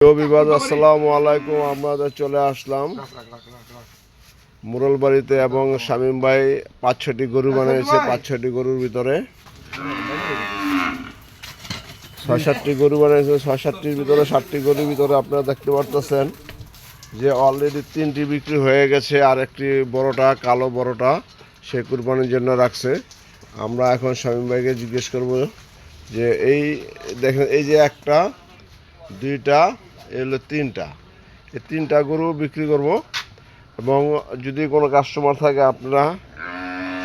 বিবাদ, আসসালামু আলাইকুম। আমরা চলে আসলাম মুরল বাড়িতে এবং শামীম ভাই পাঁচ ছটি গরু বানিয়েছে। পাঁচ ছটি গরুর ভিতরে ছয় সাতটি গরু বানিয়েছে। ছয় সাতটির ভিতরে, সাতটি গরুর ভিতরে আপনারা দেখতে পারতেছেন যে অলরেডি তিনটি বিক্রি হয়ে গেছে আর একটি বড়টা, কালো বড়টা সে কুরবানির জন্য রাখছে। আমরা এখন শামীম ভাইকে জিজ্ঞেস করব যে এই দেখেন, এই যে একটা, দুইটা এই হলো তিনটা। এই তিনটা গরু বিক্রি করব এবং যদি কোনো কাস্টমার থাকে আপনারা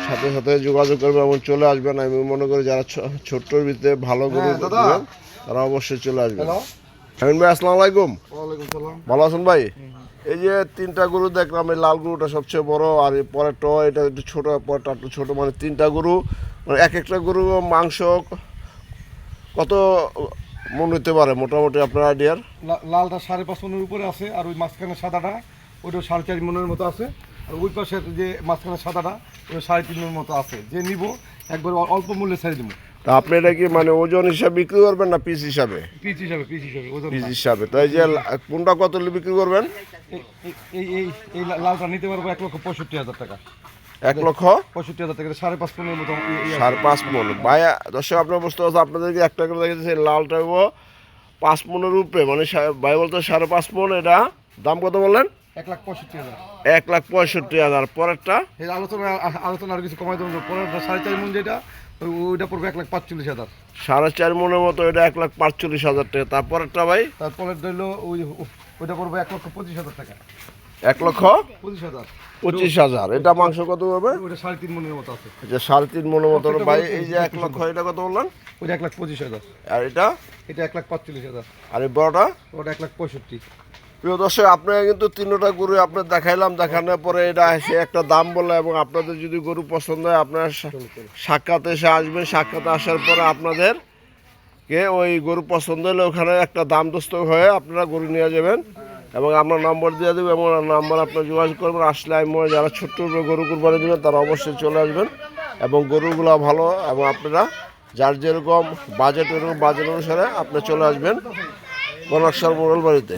সাথে সাথে যোগাযোগ করবেন এবং চলে আসবেন। আমি মনে করি যারা ছো- ছোট্টর ভিতরে ভালো গরু হ্যাঁ, তারা অবশ্যই চলে আসবেন। শামিন ভাই আসসালামু আলাইকুম। ভালো আছেন ভাই? এই যে তিনটা গরু দেখলাম এই লাল গরুটা সবচেয়ে বড় আর এই পরেরটা এটা একটু ছোট পরেরটা একটু ছোট মানে তিনটা গরু মানে এক একটা গরু মাংস কত মন হতে পারে মোটামুটি আপনার আইডিয়ার লালটা সাড়ে পাঁচ মনের উপরে আছে আর ওই মাঝখানে সাদাটা ওইটা সাড়ে চার মনের মতো আছে। আর ওই পাশে যে মাঝখানে সাদাটা ওই সাড়ে তিন মনের মতো আছে। যে নিব একবার অল্প মূল্যে ছেড়ে দিব। তা আপনি এটা কি মানে ওজন হিসাবে বিক্রি করবেন না পিস হিসাবে? পিস হিসাবে পিস হিসাবে ওজন পিস হিসাবে। তাই যে কোনটা কত বিক্রি করবেন? এই- এই- এই লালটা নিতে পারব এক লক্ষ পঁয়ষট্টি হাজার টাকা। এক লক্ষ পঁয়ষট্টি হাজার টাকা সাড়ে পাঁচ মনের মতো। সাড়ে পাঁচ মন ভাই দর্শক আপনার বুঝতে পারছে আপনাদেরকে একটা করে দেখেছে লালটা পাঁচ মনের উপরে মানে ভাই বলতে সাড়ে পাঁচ মন এটা দাম কত বললেন? এক লাখ পঁয়ষট্টি হাজার। এক লাখ পঁয়ষট্টি হাজার। পরেরটা? এই আলোচনা আলোচনা আর কিছু কমাই দেবো পরের সাড়ে চার মন যেটা ওইটা পড়বে এক লাখ পাঁচচল্লিশ হাজার। সাড়ে চার মনের মতো এটা এক লাখ পাঁচচল্লিশ হাজার টাকা। তারপরেরটা ভাই? তারপরে ধরল ওই ওইটা পড়বে এক লক্ষ পঁচিশ হাজার টাকা। এক লক্ষ? পঁচিশ হাজার। পঁচিশ হাজার। এটা মাংস কত হবে? সাড়ে তিন মনের মতো আছে। সাড়ে তিন মনের মতো ভাই এই যে এক লক্ষ এটা কত বললেন? ওইটা এক লাখ পঁচিশ হাজার। আর এটা? এটা এক লাখ পাঁচচল্লিশ হাজার। আর এই বড়টা? ওটা এক লাখ পঁয়ষট্টি। প্রিয় দর্শক আপনারা কিন্তু তিনটা গরু আপনার দেখাইলাম। দেখানোর পরে এটা এসে একটা দাম বলে এবং আপনাদের যদি গরু পছন্দ হয় আপনার সাক্ষাতে এসে আসবেন। সাক্ষাতে আসার পরে আপনাদের কে ওই গরু পছন্দ হলে ওখানে একটা দাম দস্ত হয়ে আপনারা গরু নিয়ে যাবেন। এবং আমরা নম্বর দিয়ে দেবো এবং নাম্বার আপনার যোগাযোগ করবেন। আসলে আমি মনে যারা ছোট্ট গরু কুরবানি দেবেন, তারা অবশ্যই চলে আসবেন। এবং গরুগুলো ভালো এবং আপনারা যার যেরকম বাজেট ওরকম বাজেট অনুসারে আপনি চলে আসবেন। বনকশাল মোড়ল বাড়িতে।